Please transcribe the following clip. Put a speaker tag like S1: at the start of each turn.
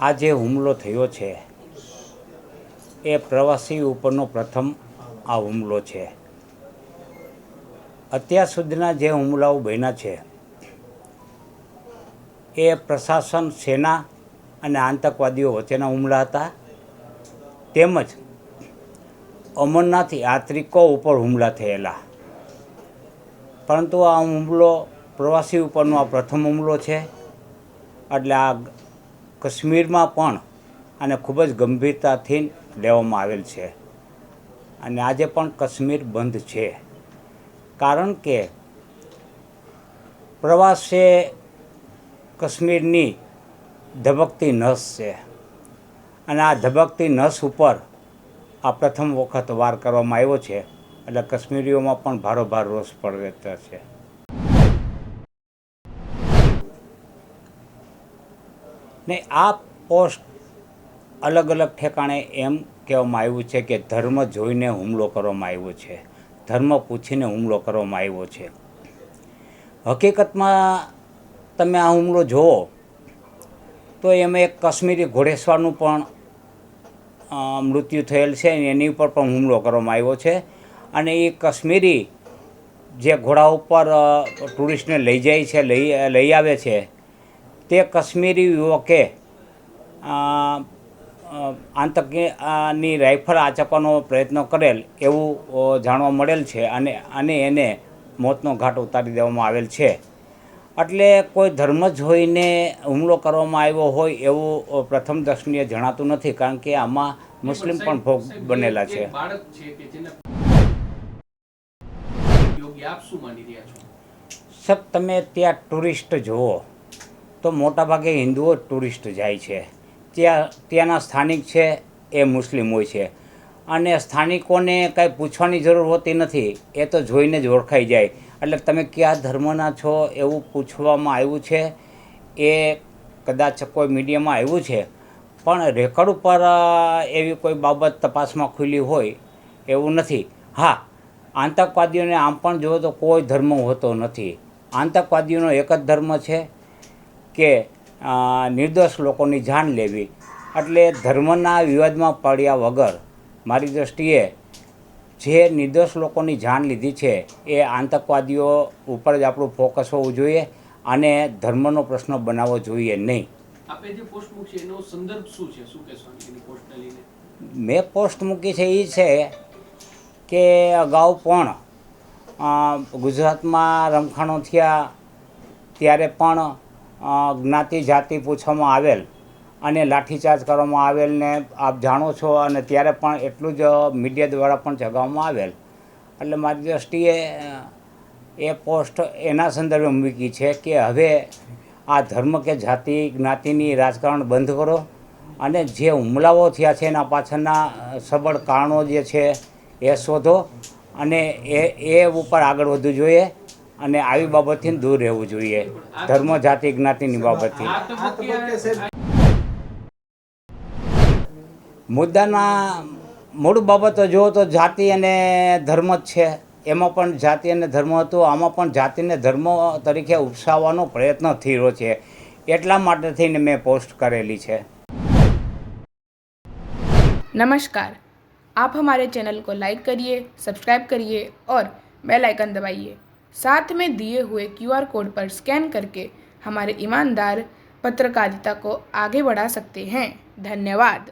S1: આ જે હુમલો થયો છે, એ પ્રવાસી ઉપરનો પ્રથમ આ હુમલો છે. અત્યાર સુધીના જે હુમલાઓ બન્યા છે, એ પ્રશાસન, સેના અને આતંકવાદીઓ વચ્ચેના હુમલા હતા. તેમજ અમરનાથ યાત્રિકો ઉપર હુમલા થયેલા. પરંતુ આ હુમલો પ્રવાસી ઉપરનો આ પ્રથમ હુમલો છે. એટલે આ કાશ્મીરમાં પણ આને ખૂબ જ ગંભીરતાથી લેવામાં આવેલ છે. અને આજે પણ કશ્મીર બંધ છે. કારણ કે પ્રવાસે કાશ્મીરની ધબકતી નસ છે. અને આ ધબકતી નસ ઉપર આ પ્રથમ વખત વાર કરવામાં આવ્યો છે. એટલે કાશ્મીરીઓમાં પણ ભારોભાર રોષ પડતો છે. ને આ પોસ્ટ અલગ અલગ ઠેકાણે એમ કહેવામાં આવ્યું છે કે ધર્મ જોઈને હુમલો કરવામાં આવ્યો છે. ધર્મ પૂછીને હુમલો કરવામાં આવ્યો છે. હકીકતમાં તમે આ હુમલો જુઓ, તો એમાં એક કાશ્મીરી ઘોડેસવારનું પણ મૃત્યુ થયેલ છે એની ઉપર પણ હુમલો કરવામાં આવ્યો છે. અને એ કાશ્મીરી જે ઘોડા ઉપર ટુરિસ્ટને લઈ જાય છે, લઈ લઈ આવે છે તે કશ્મીરી યુવકે આતંકની રાઇફલ આચકવાનો પ્રયત્ન કરેલ એવું જાણવા મળેલ છે અને અને એને મોતનો ઘાટ ઉતારી દેવામાં આવેલ છે. એટલે કોઈ ધર્મ જોઈને હુમલો કરવામાં આવ્યો હોય એવું પ્રથમ દર્શનીય જણાતું નથી કારણ કે આમાં મુસ્લિમ પણ ભોગ બનેલા છે? સર તમે ત્યાં ટુરિસ્ટ જુઓ. તો મોટાભાગે હિન્દુઓ ટુરિસ્ટ જાય છે. ત્યાં, ત્યાંના સ્થાનિક છે, એ મુસ્લિમ હોય છે. અને સ્થાનિકોને કાંઈ પૂછવાની જરૂર હોતી નથી, એ તો જોઈને જ ઓળખાઈ જાય. એટલે તમે કયા ધર્મના છો એવું પૂછવામાં આવ્યું છે, એ કદાચ કોઈ મીડિયામાં આવ્યું છે. પણ રેકોર્ડ ઉપર એવી કોઈ બાબત તપાસમાં ખુલી હોય એવું નથી. હા, આતંકવાદીઓને આમ પણ જુઓ તો કોઈ ધર્મ હોતો નથી. આતંકવાદીઓનો એક જ ધર્મ છે કે નિર્દોષ લોકોની જાન લેવી. એટલે ધર્મના વિવાદમાં પડ્યા વગર મારી દૃષ્ટિએ જે નિર્દોષ લોકોની જાન લીધી છે એ આતંકવાદીઓ ઉપર જ આપણું ફોકસ હોવું જોઈએ અને ધર્મનો પ્રશ્ન બનાવવો જોઈએ નહીં. મેં પોસ્ટ મૂકી છે એ છે કે અગાઉ પણ ગુજરાતમાં રમખાણો થયા ત્યારે પણ જ્ઞાતિ જાતિ પૂછવામાં આવેલ અને લાઠીચાર્જ કરવામાં આવેલ ને આપ જાણો છો અને ત્યારે પણ એટલું જ મીડિયા દ્વારા પણ જગાવવામાં આવેલ. એટલે મારી દૃષ્ટિએ એ પોસ્ટ એના સંદર્ભે મૂકી છે કે હવે આ ધર્મ કે જાતિ જ્ઞાતિની રાજકારણ બંધ કરો અને જે હુમલાઓ થયા છે એના પાછળના સબળ કારણો જે છે એ શોધો અને એ એ ઉપર આગળ વધવું જોઈએ. અને આવી બાબતથી દૂર રહેવું જોઈએ. ધર્મ, જાતિ, જ્ઞાતિની બાબતથી. મુદ્દાના મૂળ બાબતો જુઓ તો જાતિ અને ધર્મ જ છે. એમાં પણ જાતિ અને ધર્મ હતું. આમાં પણ જાતિને ધર્મ તરીકે ઉપસાવવાનો પ્રયત્ન થયો છે. એટલા માટે થઈને મેં પોસ્ટ કરેલી છે.
S2: નમસ્કાર. આપ અમારે ચેનલ કો લાઇક કરીએ, સબસ્ક્રાઇબ કરીએ ઓર બેલ આઇકન દબાઈએ. साथ में दिए हुए क्यूआर कोड पर स्कैन करके हमारे ईमानदार पत्रकारिता को आगे बढ़ा सकते हैं धन्यवाद